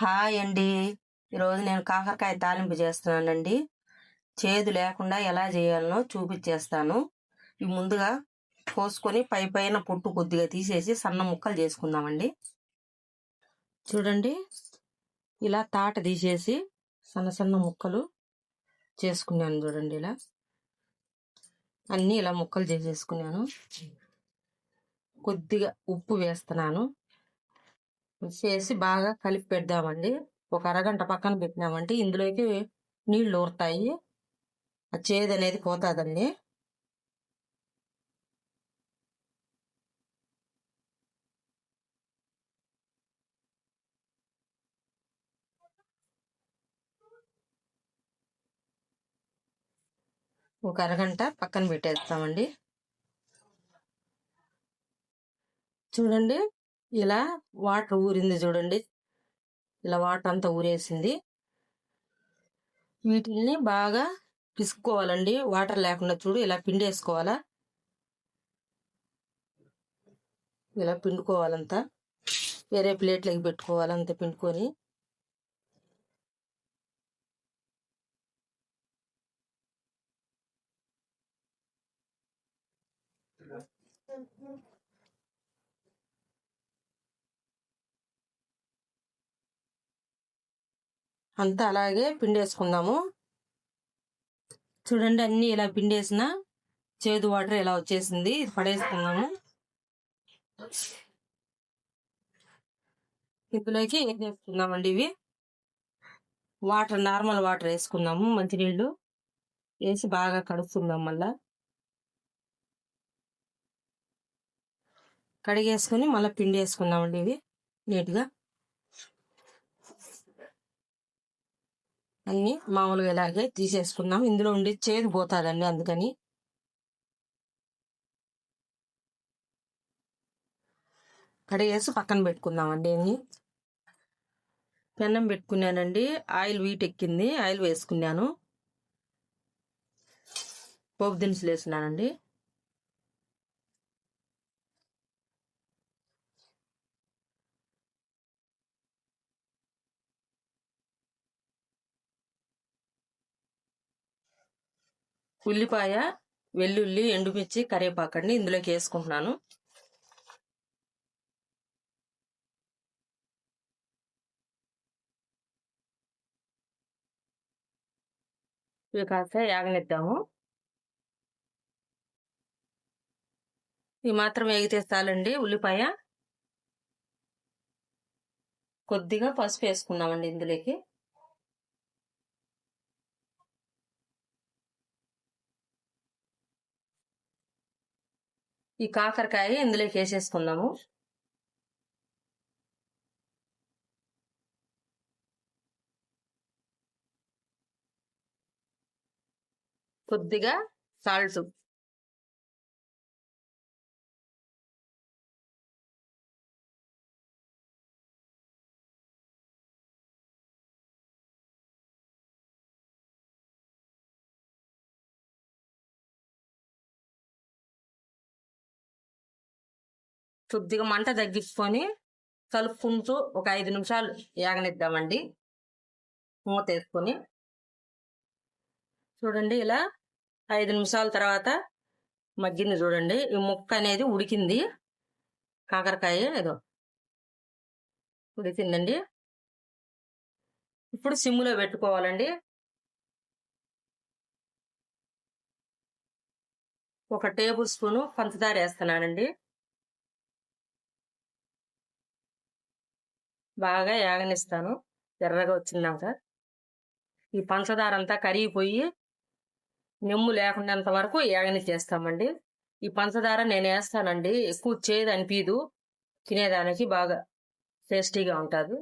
Hi అండి. ఈరోజు నేను కాకరకాయ తాలింపు చేస్తున్నానండి. చేదు లేకుండా ఎలా చేయాలనో చూపించేస్తాను ఇవి ముందుగా కోసుకొని పై పైన పొట్టు కొద్దిగా తీసేసి సన్న ముక్కలు చేసుకుందామండి. చూడండి. ఇలా తాట తీసేసి సన్న సన్న ముక్కలు చేసుకున్నాను చూడండి ఇలా. అన్నీ ఇలా ముక్కలు చేసేసుకున్నాను. కొద్దిగా ఉప్పు వేస్తున్నాను. చేసి బాగా కలిపి పెడదామండి. ఒక అరగంట పక్కన పెట్టినామంటే ఇందులోకి నీళ్ళు ఊరుతాయి. ఆ చేదు అనేది పోతుందండి. ఒక అరగంట పక్కన పెట్టేస్తామండి. చూడండి. ఇలా వాటర్ ఊరింది చూడండి. ఇలా వాటర్ అంతా ఊరేసింది. వీటిని బాగా పిసుకోవాలండి వాటర్ లేకుండా చూడు ఇలా పిండేసుకోవాలా. ఇలా పిండుకోవాలంతా. వేరే ప్లేట్లోకి పెట్టుకోవాలంతా పిండుకొని. అంతా అలాగే పిండేసుకుందాము. చూడండి అన్ని ఇలా పిండేసిన చేదు వాటర్ ఇలా వచ్చేసింది ఇది పడేసుకుందాము. ఇందులోకి ఏం చేసుకుందామండి ఇవి? వాటర్ నార్మల్ వాటర్ వేసుకుందాము మంచినీళ్ళు వేసి బాగా కడుక్కుందాం మళ్ళా. కడిగేసుకొని మళ్ళీ పిండి వేసుకుందామండి ఇవి నీట్గా. అన్ని మామూలుగా ఇలాగే తీసేసుకున్నాం ఇందులో ఉండి చేదు పోతాదండి అందుకని. కడిగేసి పక్కన పెట్టుకుందామండి ఇన్ని. పెన్నం పెట్టుకున్నానండి. ఆయిల్ వీట్ ఎక్కింది. ఆయిల్ వేసుకున్నాను. పోపు దినుసులు వేసినానండి ఉల్లిపాయ వెల్లుల్లి ఎండుమిర్చి కరివేపాకండి ఇందులోకి వేసుకుంటున్నాను. ఇవి కాస్త యాగనిద్దాము. ఇవి మాత్రం వేగితే చాలండి ఉల్లిపాయ. కొద్దిగా పసుపు వేసుకున్నామండి ఇందులోకి. ఈ కాకరకాయ ఇందులోకి వేసేసుకుందాము. కొద్దిగా సాల్ట్ కొద్దిగా మంట తగ్గించుకొని కలుపుకుంటూ ఒక ఐదు నిమిషాలు ఏగనిద్దామండి మూత వేసుకొని. చూడండి ఇలా ఐదు నిమిషాల తర్వాత మగ్గింది చూడండి. ఈ ముక్క అనేది ఉడికింది. కాకరకాయ ఏదో ఉడికిందండి. ఇప్పుడు సిమ్లో పెట్టుకోవాలండి. ఒక టేబుల్ స్పూను పంచదార వేస్తున్నానండి. బాగా యాగనిస్తాను ఎర్రగా వచ్చినాక. ఈ పంచదార అంతా కరిగిపోయి నిమ్ము లేకుండా వరకు యాగని చేస్తామండి. ఈ పంచదార నేను వేస్తానండి ఎక్కువ చేదు అనిపించదు తినేదానికి బాగా టేస్టీగా ఉంటుంది.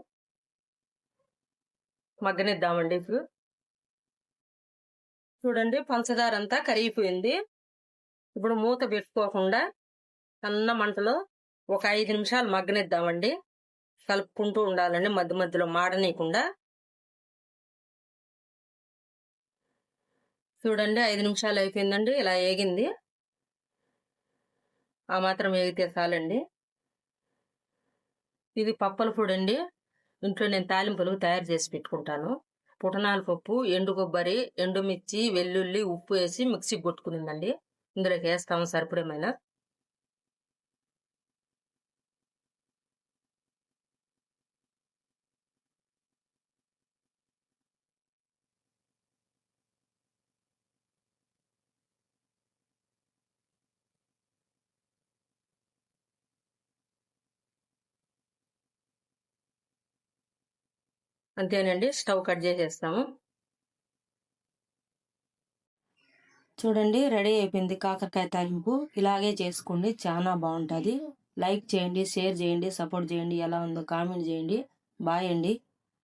మగ్గనిద్దామండి ఇప్పుడు. చూడండి పంచదార అంతా కరిగిపోయింది. ఇప్పుడు మూత పెట్టుకోకుండా సన్న మంటలో ఒక ఐదు నిమిషాలు మగ్గనిద్దామండి. కలుపుకుంటూ ఉండాలండి మధ్య మధ్యలో మాడనీయకుండా. చూడండి ఐదు నిమిషాలు అయిపోయిందండి ఇలా ఏగింది. ఆ మాత్రం ఏగితే చాలండి. ఇది పప్పల పొడి అండి ఇంట్లో నేను తాలింపులు తయారు చేసి పెట్టుకుంటాను. పుటనాల పప్పు ఎండు కొబ్బరి ఎండుమిర్చి వెల్లుల్లి ఉప్పు వేసి మిక్సీ కొట్టుకునిందండి. ఇందులోకి వేస్తాము సరిపడేమైనా. అంతేనండి. స్టవ్ కట్ చేసేస్తాము. చూడండి రెడీ అయిపోయింది కాకరకాయ తాలింపు. ఇలాగే చేసుకోండి చాలా బాగుంటుంది. లైక్ చేయండి షేర్ చేయండి సపోర్ట్ చేయండి ఎలా ఉందో కామెంట్ చేయండి. బాయ్ అండి.